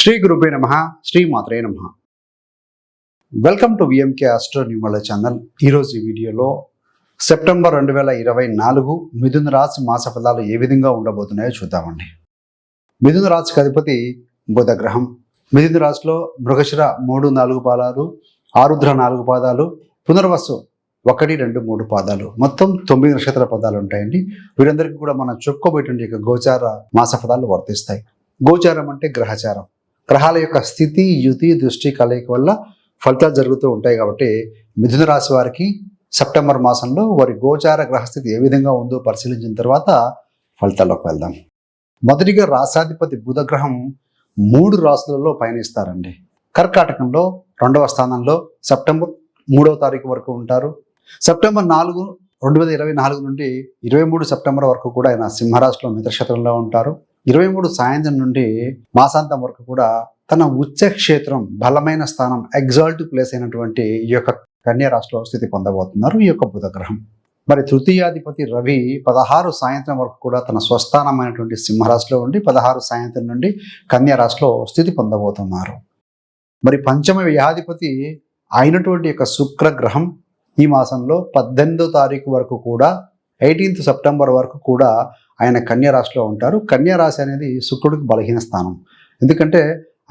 శ్రీ గురుపే నమ శ్రీ మాత్రే నమ. వెల్కమ్ టు విఎంకే ఆస్ట్రో న్యూమల ఛానల్ ఈరోజు ఈ వీడియోలో సెప్టెంబర్ రెండు వేల ఇరవై నాలుగు మిథున రాశి మాస ఫలాలు ఏ విధంగా ఉండబోతున్నాయో చూద్దామండి. మిథున రాశికి అధిపతి బుధ గ్రహం మిథున రాశిలో మృగశిర మూడు నాలుగు పాదాలు ఆరుద్ర నాలుగు పాదాలు పునర్వసు ఒకటి రెండు మూడు పాదాలు. మొత్తం తొమ్మిది నక్షత్ర పదాలు ఉంటాయండి. వీరందరికీ కూడా మనం చెప్పుకోబోయేటువంటి యొక్క గోచార మాస ఫలాలు వర్తిస్తాయి. గోచారం అంటే గ్రహచారం. గ్రహాల యొక్క స్థితి యుతి దృష్టి కలయిక వల్ల ఫలితాలు జరుగుతూ ఉంటాయి కాబట్టి మిథున రాశి వారికి సెప్టెంబర్ మాసంలో వారి గోచార గ్రహస్థితి ఏ విధంగా ఉందో పరిశీలించిన తర్వాత ఫలితాల్లోకి వెళ్దాం. మొదటిగా రాసాధిపతి బుధగ్రహం మూడు రాశులలో పయనిస్తారండి. కర్కాటకంలో రెండవ స్థానంలో సెప్టెంబర్ మూడవ తారీఖు వరకు ఉంటారు. సెప్టెంబర్ నాలుగు రెండు వేల ఇరవై నాలుగు నుండి ఇరవై మూడు సెప్టెంబర్ వరకు కూడా ఆయన సింహరాశిలో మిత్రక్షేత్రంలో ఉంటారు. ఇరవై మూడు సాయంత్రం నుండి మాసాంతం వరకు కూడా తన ఉచ్చ క్షేత్రం బలమైన స్థానం ఎగ్జాల్ట్ ప్లేస్ అయినటువంటి ఈ యొక్క కన్యా రాశిలో స్థితి పొందబోతున్నారు ఈ యొక్క బుధగ్రహం. మరి తృతీయాధిపతి రవి పదహారు సాయంత్రం వరకు కూడా తన స్వస్థానమైనటువంటి సింహరాశిలో ఉండి పదహారు సాయంత్రం నుండి కన్యా రాశిలో స్థితి పొందబోతున్నారు. మరి పంచమ వ్యాధిపతి అయినటువంటి యొక్క శుక్ర గ్రహం ఈ మాసంలో పద్దెనిమిదో తారీఖు వరకు కూడా ఎయిటీన్త్ సెప్టెంబర్ వరకు కూడా ఆయన కన్యా రాశిలో ఉంటారు. కన్యా రాశి అనేది శుక్రుడికి బలహీన స్థానం. ఎందుకంటే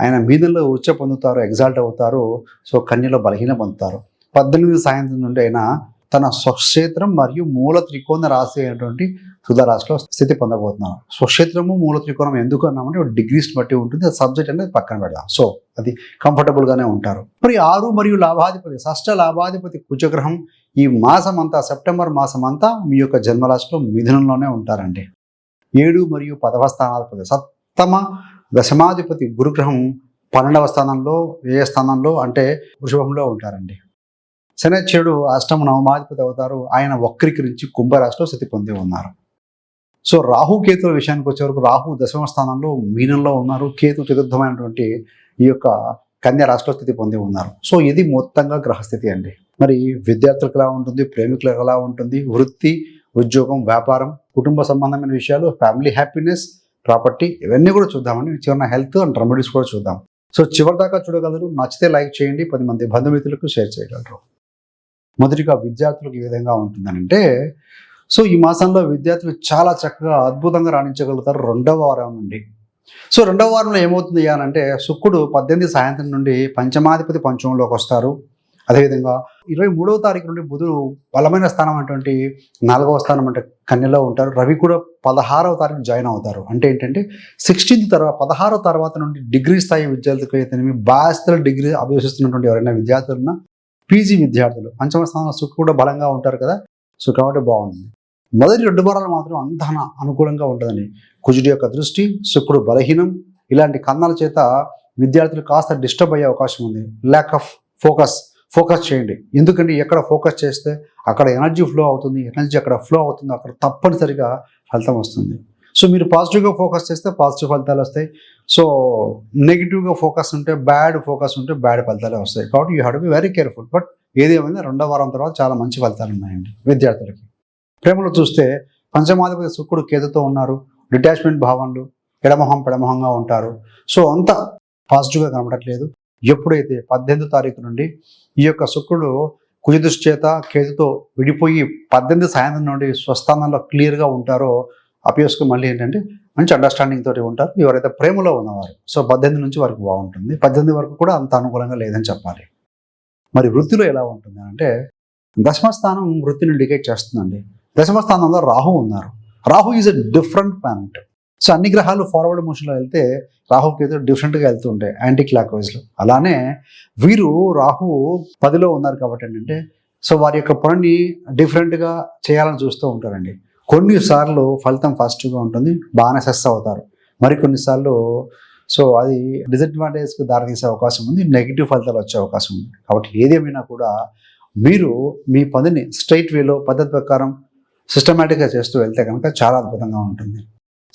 ఆయన మీదలో ఉచ్చ పొందుతారు ఎగ్జాల్ట్ అవుతారు సో కన్యలో బలహీన పొందుతారు. పద్దెనిమిది సాయంత్రం నుండి ఆయన తన స్వక్షేత్రం మరియు మూల త్రికోణ రాశి అయినటువంటి రాశిలో స్థితి పొందబోతున్నారు. స్వక్షేత్రము మూల త్రికోణం ఎందుకు అన్నామంటే డిగ్రీస్ బట్టి ఉంటుంది. సబ్జెక్ట్ అనేది పక్కన పెడదాం. సో అది కంఫర్టబుల్గానే ఉంటారు. మరి ఆరు మరియు లాభాధిపతి షష్ట లాభాధిపతి కుజగ్రహం ఈ మాసం అంతా సెప్టెంబర్ మాసం అంతా మీ యొక్క జన్మరాశిలో మిథునంలోనే ఉంటారండి. ఏడు మరియు పదవ స్థానాధిపతి సప్తమ దశమాధిపతి గురుగ్రహం పన్నెండవ స్థానంలో ఏ స్థానంలో అంటే వృషభంలో ఉంటారండి. శనిచ్చుడు అష్టమ నవమాధిపతి అవుతారు. ఆయన వక్రీకరించి కుంభరాశిలో స్థితి పొంది ఉన్నారు. సో రాహు కేతుల విషయానికి వచ్చే వరకు రాహు దశమ స్థానంలో మీనంలో ఉన్నారు. కేతు చతుర్థమైనటువంటి ఈ యొక్క కన్యా రాశిలో స్థితి పొంది ఉన్నారు. సో ఇది మొత్తంగా గ్రహస్థితి అండి. మరి విద్యార్థులకు ఎలా ఉంటుంది ప్రేమికులకు ఎలా ఉంటుంది వృత్తి ఉద్యోగం వ్యాపారం కుటుంబ సంబంధమైన విషయాలు ఫ్యామిలీ హ్యాపీనెస్ ప్రాపర్టీ ఇవన్నీ కూడా చూద్దామని చివరిన హెల్త్ అండ్ రెమెడీస్ కూడా చూద్దాం. సో చివరి దాకా చూడగలరు. నచ్చితే లైక్ చేయండి. పది మంది బంధుమిత్రులకు షేర్ చేయగలరు. మొదటిగా విద్యార్థులకు ఏ విధంగా ఉంటుందనంటే సో ఈ మాసంలో విద్యార్థులు చాలా చక్కగా అద్భుతంగా రాణించగలుగుతారు రెండవ వారం నుండి. సో రెండవ వారంలో ఏమవుతుంది అంటే శుక్రుడు పద్దెనిమిది సాయంత్రం నుండి పంచమాధిపతి పంచమంలోకి వస్తారు. అదేవిధంగా ఇరవై మూడవ తారీఖు నుండి బుధుడు బలమైన స్థానం అటువంటి నాలుగవ స్థానం అంటే కన్యలో ఉంటారు. రవి కూడా పదహారవ తారీఖు జాయిన్ అవుతారు. అంటే ఏంటంటే సిక్స్టీన్త్ తర్వాత పదహారవ తర్వాత నుండి డిగ్రీ స్థాయి విద్యార్థులకు అయితేనేమి బ్యాచిలర్ డిగ్రీ అభ్యసిస్తున్నటువంటి ఎవరైనా విద్యార్థులున్నా పీజీ విద్యార్థులు పంచమ స్థానంలో సుఖ కూడా బలంగా ఉంటారు కదా. సో కాబట్టి బాగుంటుంది. మొదటి రెండు వారాలు మాత్రం అంత అనుకూలంగా ఉంటుందని కుజుడి యొక్క దృష్టి శుక్రుడు బలహీనం. ఇలాంటి కన్నాల చేత విద్యార్థులు కాస్త డిస్టర్బ్ అయ్యే అవకాశం ఉంది. ల్యాక్ ఆఫ్ ఫోకస్ ఫోకస్ చేయండి. ఎందుకంటే ఎక్కడ ఫోకస్ చేస్తే అక్కడ ఎనర్జీ ఫ్లో అవుతుంది ఎనర్జీ అక్కడ ఫ్లో అవుతుంది అక్కడ తప్పనిసరిగా ఫలితం వస్తుంది. సో మీరు పాజిటివ్గా ఫోకస్ చేస్తే పాజిటివ్ ఫలితాలు వస్తాయి. సో నెగిటివ్గా ఫోకస్ ఉంటే బ్యాడ్ ఫోకస్ ఉంటే బ్యాడ్ ఫలితాలే వస్తాయి. కాబట్టి you have to be very careful. But ఏది రెండో వారం తర్వాత చాలా మంచి ఫలితాలు ఉన్నాయండి విద్యార్థులకి. ప్రేమలో చూస్తే పంచమాధిపతి శుక్రుడు కేతుతో ఉన్నారు. డిటాచ్మెంట్ భావనలు ఎడమొహం పెడమొహంగా ఉంటారు. సో అంత పాజిటివ్గా కనబడట్లేదు. ఎప్పుడైతే పద్దెనిమిదో తారీఖు నుండి ఈ యొక్క శుక్రుడు కుజదృష్టి చేత కేతుతో విడిపోయి పద్దెనిమిది సాయంత్రం నుండి స్వస్థానంలో క్లియర్గా ఉంటారో అపియోస్కి మళ్ళీ ఏంటంటే మంచి అండర్స్టాండింగ్ తోటి ఉంటారు. ఎవరైతే ప్రేమలో ఉన్నవారు సో పద్దెనిమిది నుంచి వరకు బాగుంటుంది. పద్దెనిమిది వరకు కూడా అంత అనుకూలంగా లేదని చెప్పాలి. మరి వృత్తిలో ఎలా ఉంటుంది అంటే దశమస్థానం వృత్తిని ఇండికేట్ చేస్తుందండి. దశమస్థానంలో రాహు ఉన్నారు. Rahu is a different planet so అన్ని గ్రహాలు ఫార్వర్డ్ మోషన్లో వెళ్తే రాహు డిఫరెంట్గా వెళ్తూ ఉంటాయి యాంటీ క్లాక్ వైజ్లో అలానే వీరు రాహు పదిలో ఉన్నారు కాబట్టి ఏంటంటే సో వారి యొక్క పనిని డిఫరెంట్గా చేయాలని చూస్తూ ఉంటారండి. కొన్నిసార్లు ఫలితం ఫాస్ట్గా ఉంటుంది బాగానే సెస్ అవుతారు. మరికొన్నిసార్లు సో అది డిసడ్వాంటేజ్కి దారితీసే అవకాశం ఉంది నెగిటివ్ ఫలితాలు వచ్చే అవకాశం ఉంది. కాబట్టి ఏదేమైనా కూడా మీరు మీ పనిని స్ట్రైట్ వేలో పద్ధతి ప్రకారం సిస్టమేటిక్గా చేస్తూ వెళ్తే కనుక చాలా అద్భుతంగా ఉంటుంది.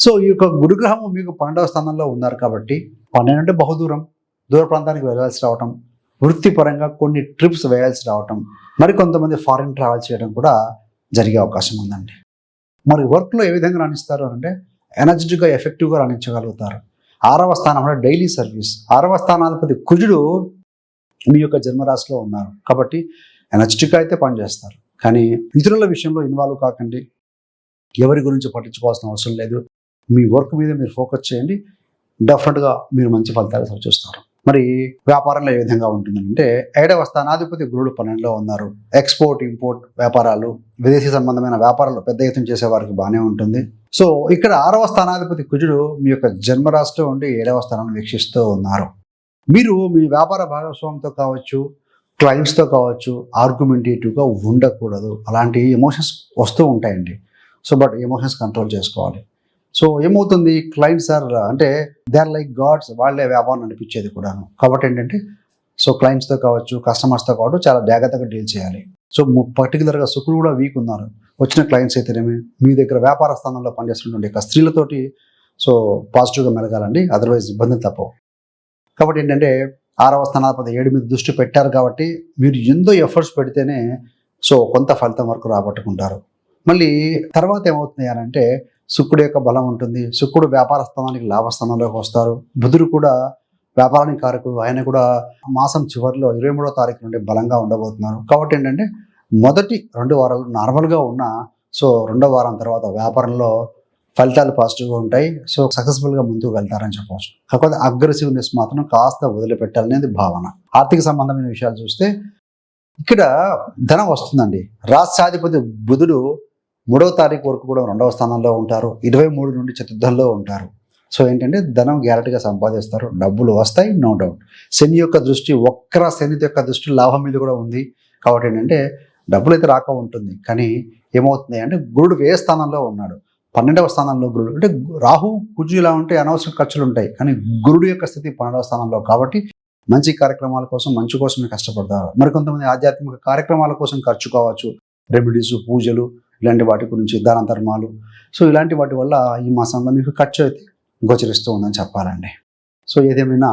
సో ఈ యొక్క గురుగ్రహం మీకు పన్నెండవ స్థానంలో ఉన్నారు కాబట్టి పన్నెండు అంటే బహుదూరం దూర ప్రాంతానికి వెళ్ళాల్సి రావటం వృత్తిపరంగా కొన్ని ట్రిప్స్ వేయాల్సి రావటం మరి కొంతమంది ఫారిన్ ట్రావెల్ చేయడం కూడా జరిగే అవకాశం ఉందండి. మరి వర్క్లో ఏ విధంగా రాణిస్తారు అంటే ఎనర్జెటిక్గా ఎఫెక్టివ్గా రాణించగలుగుతారు. ఆరవ స్థానం అంటే డైలీ సర్వీస్. ఆరవ స్థానాధిపతి కుజుడు మీ యొక్క జన్మరాశిలో ఉన్నారు కాబట్టి ఎనర్జెటిక్గా అయితే పనిచేస్తారు. కానీ ఇతరుల విషయంలో ఇన్వాల్వ్ కాకండి. ఎవరి గురించి పట్టించుకోవాల్సిన అవసరం లేదు. మీ వర్క్ మీద మీరు ఫోకస్ చేయండి. డెఫినెట్గా మీరు మంచి ఫలితాలు చూస్తారు. మరి వ్యాపారంలో ఏ విధంగా ఉంటుందంటే ఏడవ స్థానాధిపతి గురుడు పన్నెండులో ఉన్నారు. ఎక్స్పోర్ట్ ఇంపోర్ట్ వ్యాపారాలు విదేశీ సంబంధమైన వ్యాపారాలు పెద్ద ఎత్తున చేసే వారికి బాగానే ఉంటుంది. సో ఇక్కడ ఆరవ స్థానాధిపతి కుజుడు మీ యొక్క జన్మరాశిలో ఉండి ఏడవ స్థానాన్ని వీక్షిస్తూ ఉన్నారు. మీరు మీ వ్యాపార భాగస్వామితో కావచ్చు క్లయింట్స్తో కావచ్చు ఆర్గ్యుమెంటేటివ్గా ఉండకూడదు. అలాంటి ఎమోషన్స్ వస్తూ ఉంటాయండి. సో బట్ ఎమోషన్స్ కంట్రోల్ చేసుకోవాలి. సో ఏమవుతుంది? క్లయింట్స్ ఆర్ అంటే దే ఆర్ లైక్ గాడ్స్ వాళ్ళే వ్యాపారం అనిపించేది కూడాను. కాబట్టి ఏంటంటే సో క్లయింట్స్తో కావచ్చు కస్టమర్స్తో కావచ్చు చాలా జాగ్రత్తగా డీల్ చేయాలి. సో పర్టికులర్గా శుక్రుడు కూడా వీక్ ఉన్నారు. వచ్చిన క్లయింట్స్ అయితేనేమి మీ దగ్గర వ్యాపార స్థానంలో పనిచేస్తున్నటువంటి స్త్రీలతోటి సో పాజిటివ్గా మెలగాలండి. అదర్వైజ్ ఇబ్బందులు తప్పవు. కాబట్టి ఏంటంటే ఆరవ స్థానాధిపతి ఏడు మీద దృష్టి పెట్టారు కాబట్టి మీరు ఎంతో ఎఫర్ట్స్ పెడితేనే సో కొంత ఫలితం వరకు రాబట్టుకుంటారు. మళ్ళీ తర్వాత ఏమవుతుంది అని అంటే శుక్రుడి యొక్క బలం ఉంటుంది. శుక్రుడు వ్యాపార స్థానానికి లాభస్థానంలోకి వస్తారు. బుధుడు కూడా వ్యాపారానికి కారకుడు. ఆయన కూడా మాసం చివరిలో ఇరవై మూడో తారీఖు నుండి బలంగా ఉండబోతున్నారు. కాబట్టి ఏంటంటే మొదటి రెండు వారాలు నార్మల్గా ఉన్న సో రెండో వారం తర్వాత వ్యాపారంలో ఫలితాలు పాజిటివ్గా ఉంటాయి. సో సక్సెస్ఫుల్గా ముందుకు వెళ్తారని చెప్పవచ్చు. కాకపోతే అగ్రెసివ్నెస్ మాత్రం కాస్త వదిలిపెట్టాలనేది భావన. ఆర్థిక సంబంధమైన విషయాలు చూస్తే ఇక్కడ ధనం వస్తుందండి. రాష్ట్రాధిపతి బుధుడు మూడవ తారీఖు వరకు కూడా రెండవ స్థానంలో ఉంటారు. ఇరవై మూడు నుండి చతుర్థంలో ఉంటారు. సో ఏంటంటే ధనం గ్యారెంటీగా సంపాదిస్తారు. డబ్బులు వస్తాయి నో డౌట్. శని యొక్క దృష్టి ఒక్కర శని యొక్క దృష్టి లాభం మీద కూడా ఉంది. కాబట్టి ఏంటంటే డబ్బులు అయితే రాక ఉంటుంది. కానీ ఏమవుతుంది అంటే గురుడు ఏ స్థానంలో ఉన్నాడు? పన్నెండవ స్థానంలో గురుడు. అంటే రాహు కుజు ఇలా ఉంటే అనవసర ఖర్చులు ఉంటాయి. కానీ గురుడు యొక్క స్థితి పన్నెండవ స్థానంలో కాబట్టి మంచి కార్యక్రమాల కోసం మంచి కోసమే కష్టపడతారు. మరికొంతమంది ఆధ్యాత్మిక కార్యక్రమాల కోసం ఖర్చు కావచ్చు. రెమెడీస్ పూజలు ఇలాంటి వాటి గురించి దాన ధర్మాలు. సో ఇలాంటి వాటి వల్ల ఈ మాసంలో మీకు ఖర్చు అయితే గోచరిస్తూ ఉందని చెప్పాలండి. సో ఏదేమైనా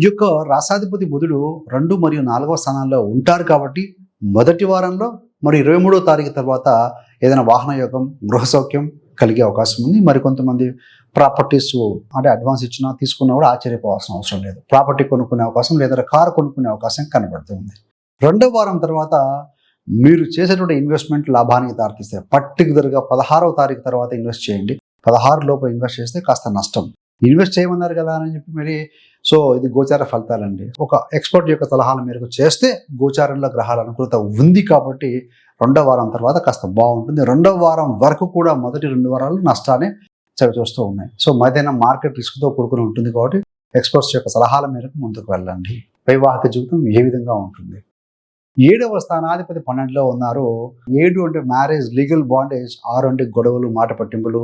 ఈ యొక్క రాసాధిపతి బుధుడు రెండు మరియు నాలుగవ స్థానాల్లో ఉంటారు కాబట్టి మొదటి వారంలో మరి ఇరవై మూడో తారీఖు తర్వాత ఏదైనా వాహన యోగం గృహ సౌఖ్యం కలిగే అవకాశం ఉంది. మరి కొంతమంది ప్రాపర్టీస్ అంటే అడ్వాన్స్ ఇచ్చినా తీసుకున్నా కూడా ఆశ్చర్యపోవాల్సిన అవసరం లేదు. ప్రాపర్టీ కొనుక్కునే అవకాశం లేదా కారు కొనుక్కునే అవకాశం కనబడుతుంది రెండో వారం తర్వాత మీరు చేసేటువంటి ఇన్వెస్ట్మెంట్ లాభానికి దారితీస్తాయి. పర్టికులర్గా పదహారవ తారీఖు తర్వాత ఇన్వెస్ట్ చేయండి. పదహారు లోపల ఇన్వెస్ట్ చేస్తే కాస్త నష్టం. ఇన్వెస్ట్ చేయమన్నారు కదా అని చెప్పి మరి సో ఇది గోచార ఫలితాలండి. ఒక ఎక్స్పర్ట్ యొక్క సలహాల మేరకు చేస్తే గోచారంలో గ్రహాల అనుకూలత ఉంది కాబట్టి రెండవ వారం తర్వాత కాస్త బాగుంటుంది. రెండవ వారం వరకు కూడా మొదటి రెండు వారాలు నష్టాన్ని చవి చూస్తూ ఉన్నాయి. సో మధ్యాహ్నం మార్కెట్ రిస్క్తో కూడుకుని ఉంటుంది కాబట్టి ఎక్స్పర్ట్స్ యొక్క సలహాల మేరకు ముందుకు వెళ్ళండి. వైవాహిక జీవితం ఏ విధంగా ఉంటుంది? ఏడవ స్థానాధిపతి పన్నెండులో ఉన్నారు. ఏడు అంటే మ్యారేజ్ లీగల్ బాండేజ్ ఆరు అంటే గొడవలు మాట పట్టింపులు.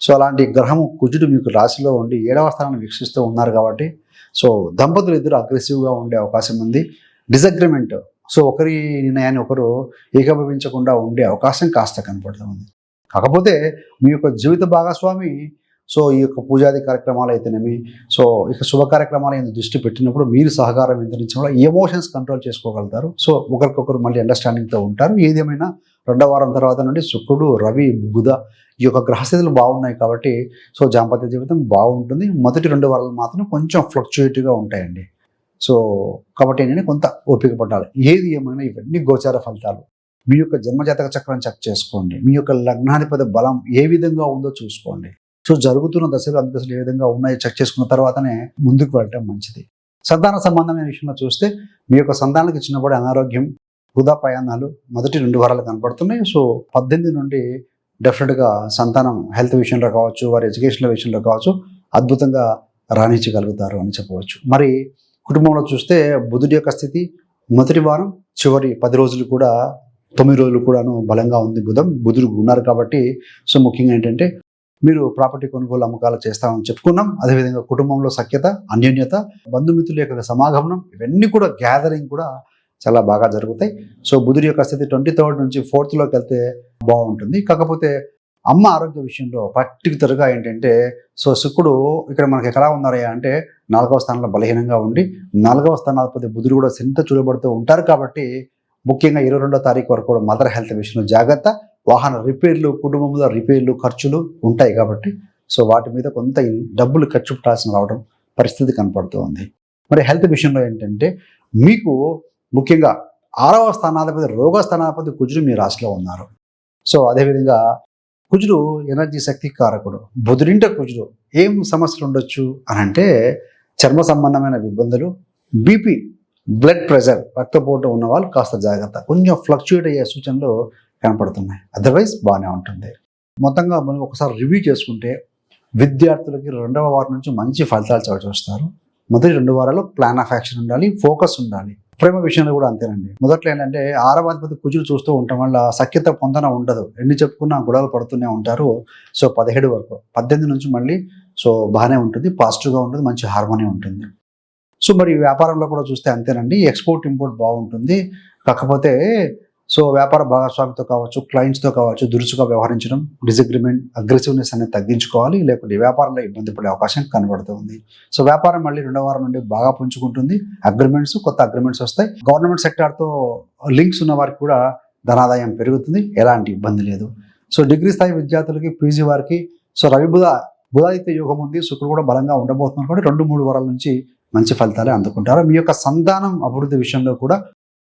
సో అలాంటి గ్రహము కుజుడు మీకు రాశిలో ఉండి ఏడవ స్థానాన్ని వీక్షిస్తూ ఉన్నారు కాబట్టి సో దంపతులు ఇద్దరు అగ్రెసివ్గా ఉండే అవకాశం ఉంది. డిసగ్రిమెంట్ సో ఒకరి నిర్ణయాన్ని ఒకరు ఏకీభవించకుండా ఉండే అవకాశం కాస్త కనపడుతుంది కాకపోతే మీ యొక్క జీవిత భాగస్వామి సో ఈ యొక్క పూజాది కార్యక్రమాలు అయితేనేమి సో ఇక శుభ కార్యక్రమాలు దృష్టి పెట్టినప్పుడు మీరు సహకారం ఎంతరించడం వల్ల ఎమోషన్స్ కంట్రోల్ చేసుకోగలుగుతారు. సో ఒకరికొకరు మళ్ళీ అండర్స్టాండింగ్తో ఉంటారు. ఏదేమైనా రెండో వారం తర్వాత నుండి శుక్రుడు రవి బుధ ఈ యొక్క గ్రహస్థితులు బాగున్నాయి కాబట్టి సో జాంపత్య జీవితం బాగుంటుంది. మొదటి రెండు వారాలు మాత్రం కొంచెం ఫ్లక్చుయేటివ్గా ఉంటాయండి. సో కాబట్టి నేను కొంత ఓపిక పడాలి ఏది ఏమైనా ఇవన్నీ గోచార ఫలితాలు. మీ యొక్క జన్మజాతక చక్రం చెక్ చేసుకోండి. మీ యొక్క లగ్నాధిపతి బలం ఏ విధంగా ఉందో చూసుకోండి. సో జరుగుతున్న దశలు అంత దశలు ఏ విధంగా ఉన్నాయో చెక్ చేసుకున్న తర్వాతనే ముందుకు వెళ్ళటం మంచిది. సంతాన సంబంధమైన విషయంలో చూస్తే మీ యొక్క సంతానానికి చిన్నపడే అనారోగ్యం వృధా ప్రయాణాలు మొదటి రెండు వారాలు కనపడుతున్నాయి. సో పద్దెనిమిది నుండి డెఫినెట్గా సంతానం హెల్త్ విషయంలో కావచ్చు వారి ఎడ్యుకేషన్ విషయంలో కావచ్చు అద్భుతంగా రాణించగలుగుతారు అని చెప్పవచ్చు. మరి కుటుంబంలో చూస్తే బుధుడి యొక్క స్థితి మొదటి వారం చివరి పది రోజులు కూడా తొమ్మిది రోజులు కూడాను బలంగా ఉంది బుధం. బుధుడు ఉన్నారు కాబట్టి సో ముఖ్యంగా ఏంటంటే మీరు ప్రాపర్టీ కొనుగోలు అమ్మకాలు చేస్తామని చెప్పుకున్నాం. అదేవిధంగా కుటుంబంలో సఖ్యత అన్యోన్యత బంధుమిత్రుల యొక్క సమాగమనం ఇవన్నీ కూడా గ్యాదరింగ్ కూడా చాలా బాగా జరుగుతాయి. సో బుధుడి యొక్క స్థితి ట్వంటీ థర్డ్ నుంచి ఫోర్త్లోకి వెళ్తే బాగుంటుంది. కాకపోతే అమ్మ ఆరోగ్య విషయంలో పర్టికులర్గా ఏంటంటే సో శుక్రుడు ఇక్కడ మనకి ఎక్కడ ఉన్నారయ్యా అంటే నాలుగవ స్థానంలో బలహీనంగా ఉండి నాలుగవ స్థానాధిపతి బుధుడు కూడా సింత చూడబడుతూ ఉంటారు కాబట్టి ముఖ్యంగా ఇరవై రెండో తారీఖు వరకు కూడా మదర్ హెల్త్ విషయంలో జాగ్రత్త. వాహన రిపేర్లు కుటుంబంలో రిపేర్లు ఖర్చులు ఉంటాయి కాబట్టి సో వాటి మీద కొంత డబ్బులు ఖర్చు పెట్టాల్సిన రావడం పరిస్థితి కనపడుతూ ఉంది మరి హెల్త్ విషయంలో ఏంటంటే మీకు ముఖ్యంగా ఆరవ స్థానాధిపతి రోగ స్థానాధిపతి కుజుడు మీ రాశిలో ఉన్నారు. సో అదేవిధంగా కుజుడు ఎనర్జీ శక్తి కారకుడు బుధుడింట కుజుడు ఏం సమస్యలు ఉండొచ్చు అని అంటే చర్మ సంబంధమైన ఇబ్బందులు బీపీ బ్లడ్ ప్రెషర్ రక్తపోటు ఉన్న వాళ్ళు కాస్త జాగ్రత్త. కొంచెం ఫ్లక్చుయేట్ అయ్యే సూచనలు కనపడుతున్నాయి. అదర్వైజ్ బాగానే ఉంటుంది. మొత్తంగా మనం ఒకసారి రివ్యూ చేసుకుంటే విద్యార్థులకి రెండవ వారం నుంచి మంచి ఫలితాలు చవి చూస్తారు. మొదటి రెండు వారాలు ప్లాన్ ఆఫ్ యాక్షన్ ఉండాలి ఫోకస్ ఉండాలి. ప్రేమ విషయంలో కూడా అంతేనండి. మొదట్లో ఏంటంటే ఆరవ అధిపతి కుజులు చూస్తూ ఉండటం వల్ల సఖ్యత పొందన ఉండదు. ఎన్ని చెప్పుకున్నా గొడవలు పడుతూనే ఉంటారు. సో పదిహేడు వరకు. పద్దెనిమిది నుంచి మళ్ళీ సో బాగానే ఉంటుంది. పాజిటివ్గా ఉంటుంది మంచి హార్మోనీ ఉంటుంది. సో మరి వ్యాపారంలో కూడా చూస్తే అంతేనండి. ఎక్స్పోర్ట్ ఇంపోర్ట్ బాగుంటుంది. కాకపోతే సో వ్యాపార భాగస్వామితో కావచ్చు క్లయింట్స్తో కావచ్చు దురుసుగా వ్యవహరించడం డిసగ్రిమెంట్ అగ్రెసివ్నెస్ అనేది తగ్గించుకోవాలి. లేకుంటే వ్యాపారంలో ఇబ్బంది పడే అవకాశం కనబడుతుంది సో వ్యాపారం మళ్ళీ రెండో వారం నుండి బాగా పుంజుకుంటుంది. అగ్రిమెంట్స్ కొత్త అగ్రిమెంట్స్ వస్తాయి. గవర్నమెంట్ సెక్టార్తో లింక్స్ ఉన్న వారికి కూడా ధనాదాయం పెరుగుతుంది. ఎలాంటి ఇబ్బంది లేదు. సో డిగ్రీ స్థాయి విద్యార్థులకి పీజీ వారికి సో రవి బుధ బుధాదిత్య యోగం ఉంది. శుక్రుడు కూడా బలంగా ఉండబోతున్నారు కాబట్టి రెండు మూడు వారాల నుంచి మంచి ఫలితాలే అందుకుంటారు. మీ యొక్క సంతానం అభివృద్ధి విషయంలో కూడా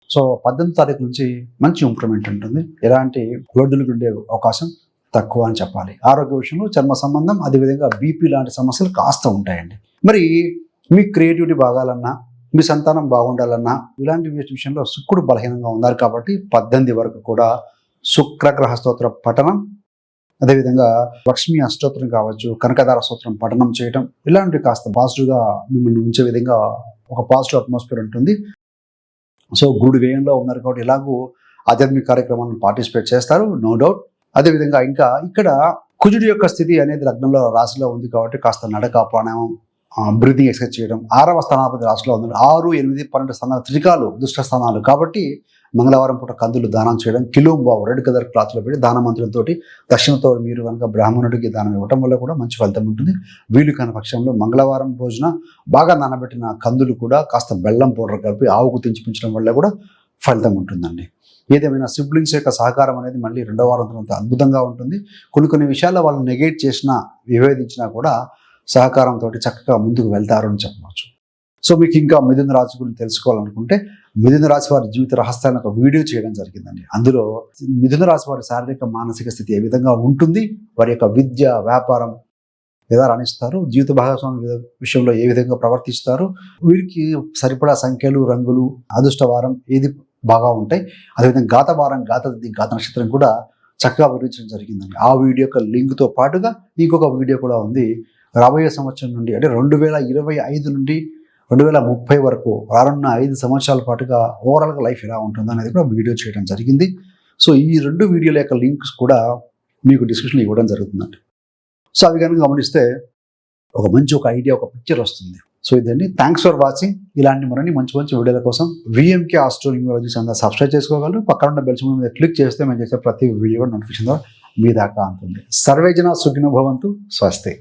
సో పద్దెనిమిది తారీఖు నుంచి మంచి ఇంప్రూవ్మెంట్ ఉంటుంది. ఎలాంటి ఒడిదుడుకు ఉండే అవకాశం తక్కువ అని చెప్పాలి. ఆరోగ్య విషయంలో చర్మ సంబంధం అదేవిధంగా బీపీ లాంటి సమస్యలు కాస్త ఉంటాయండి. మరి మీ క్రియేటివిటీ బాగాలన్నా మీ సంతానం బాగుండాలన్నా ఇలాంటి విషయంలో శుక్రుడు బలహీనంగా ఉన్నారు కాబట్టి పద్దెనిమిది వరకు కూడా శుక్రగ్రహ స్తోత్ర పఠనం అదేవిధంగా లక్ష్మీ అష్టోత్రం కావచ్చు కనకదార స్తోత్రం పఠనం చేయటం ఇలాంటివి కాస్త పాజిటివ్గా మిమ్మల్ని ఉంచే విధంగా ఒక పాజిటివ్ అట్మాస్ఫియర్ ఉంటుంది. సో గురుడు వ్యయంలో ఉన్నారు కాబట్టి ఇలాగూ ఆధ్యాత్మిక కార్యక్రమాలను పార్టిసిపేట్ చేస్తారు నో డౌట్. అదేవిధంగా ఇంకా ఇక్కడ కుజుడి యొక్క స్థితి అనేది లగ్నంలో రాశిలో ఉంది కాబట్టి కాస్త నడక ప్రాణాయామం బ్రీతింగ్ ఎక్సర్సైజ్ చేయడం ఆరవ స్థానాపతి రాశిలో ఉంది ఆరు ఎనిమిది పన్నెండు స్థానాలు త్రికాలు దుష్ట స్థానాలు కాబట్టి మంగళవారం పూట కందులు దానం చేయడం కిలోంబావు రెడ్ కలర్ క్లాత్లో పెట్టి దానమంత్రులతో దక్షిణతో మీరు కనుక బ్రాహ్మణుడికి దానం ఇవ్వటం వల్ల కూడా మంచి ఫలితం ఉంటుంది. వీలు కాని పక్షంలో మంగళవారం రోజున బాగా నానబెట్టిన కందులు కూడా కాస్త బెల్లం పౌడర్ కలిపి ఆవుకు తెంచిపించడం వల్ల కూడా ఫలితం ఉంటుందండి. ఏదేమైనా సిబ్లింగ్స్ యొక్క సహకారం అనేది మళ్ళీ రెండవ వారం తర్వాత అద్భుతంగా ఉంటుంది. కొన్ని కొన్ని విషయాల్లో వాళ్ళు నెగేట్ చేసినా నివేదించినా కూడా సహకారంతో చక్కగా ముందుకు వెళ్తారు అని చెప్పవచ్చు. సో మీకు ఇంకా మిథున రాశి గురించి తెలుసుకోవాలనుకుంటే మిథున రాశి వారి జీవిత రహస్యాన్ని ఒక వీడియో చేయడం జరిగిందండి. అందులో మిథున రాశి వారి శారీరక మానసిక స్థితి ఏ విధంగా ఉంటుంది? వారి యొక్క విద్య వ్యాపారం ఎలా రాణిస్తారు? జీవిత భాగస్వామి విషయంలో ఏ విధంగా ప్రవర్తిస్తారు? వీరికి సరిపడా సంఖ్యలు రంగులు అదృష్టవారం ఏది బాగా ఉంటాయి? అదేవిధంగా గాత వారం గాత గాత నక్షత్రం కూడా చక్కగా వివరించడం జరిగిందండి. ఆ వీడియో యొక్క లింక్తో పాటుగా ఇంకొక వీడియో కూడా ఉంది. రాబోయే సంవత్సరం నుండి అంటే రెండు వేల ఇరవై ఐదు నుండి రెండు వేల ముప్పై వరకు రానున్న ఐదు సంవత్సరాల పాటుగా ఓవరాల్గా లైఫ్ ఎలా ఉంటుందో అనేది కూడా వీడియో చేయడం జరిగింది. సో ఈ రెండు వీడియోల యొక్క లింక్స్ కూడా మీకు డిస్క్రిప్షన్లో ఇవ్వడం జరుగుతుందండి. సో అవి కనుక గమనిస్తే ఒక మంచి ఒక ఐడియా ఒక పిక్చర్ వస్తుంది. సో ఇదండి. థ్యాంక్స్ ఫర్ వాచింగ్ ఇలాంటి మరిన్ని మంచి మంచి వీడియోల కోసం విఎంకే ఆస్ట్రోనియాలజీ అంతా సబ్స్క్రైబ్ చేసుకోగలరు. పక్కన ఉన్న బెల్స్ మీద క్లిక్ చేస్తే మేము చేసే ప్రతి వీడియో నోటిఫికేషన్ ద్వారా మీ దాకా అంటుంది సర్వేజన సుఖినో భవంతు. స్వస్తి.